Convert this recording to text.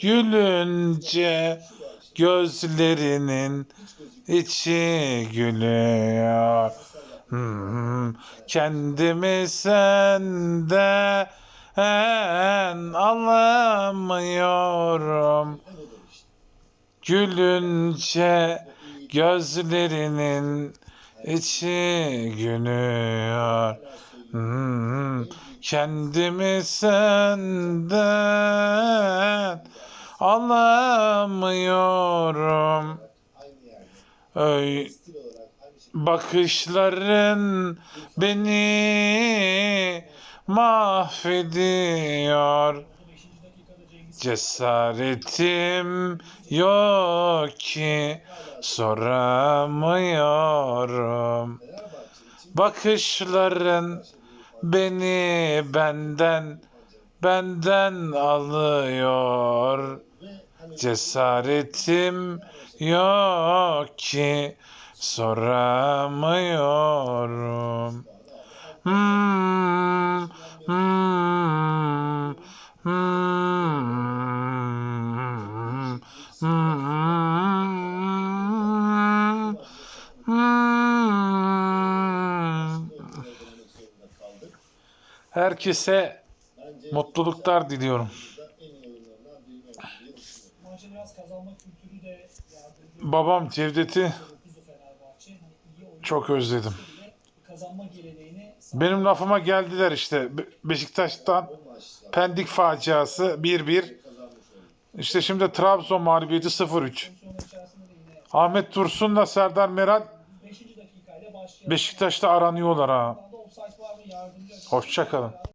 Gülünce gözlerinin içi gülüyor. Hmm, kendimi senden alamıyorum. Gülünce gözlerinin içi gülüyor. Hmm, kendimi senden alamıyorum. Öy, bakışların beni mahvediyor. Cesaretim yok ki soramıyorum. Bakışların beni benden benden alıyor. Cesaretim yok ki soramıyorum. Hmm, hmm, hmm, hmm, hmm. Herkese mutluluklar diliyorum. Babam Cevdet'i çok özledim. Benim lafıma geldiler işte. Be- Beşiktaş'tan Pendik faciası 1-1. İşte şimdi Trabzon mağlubiyeti 0-3. sonra içerisinde de yine Ahmet Tursun'la Serdar Meral 5. dakikayla başlayan Beşiktaş'ta aranıyorlar ha. anda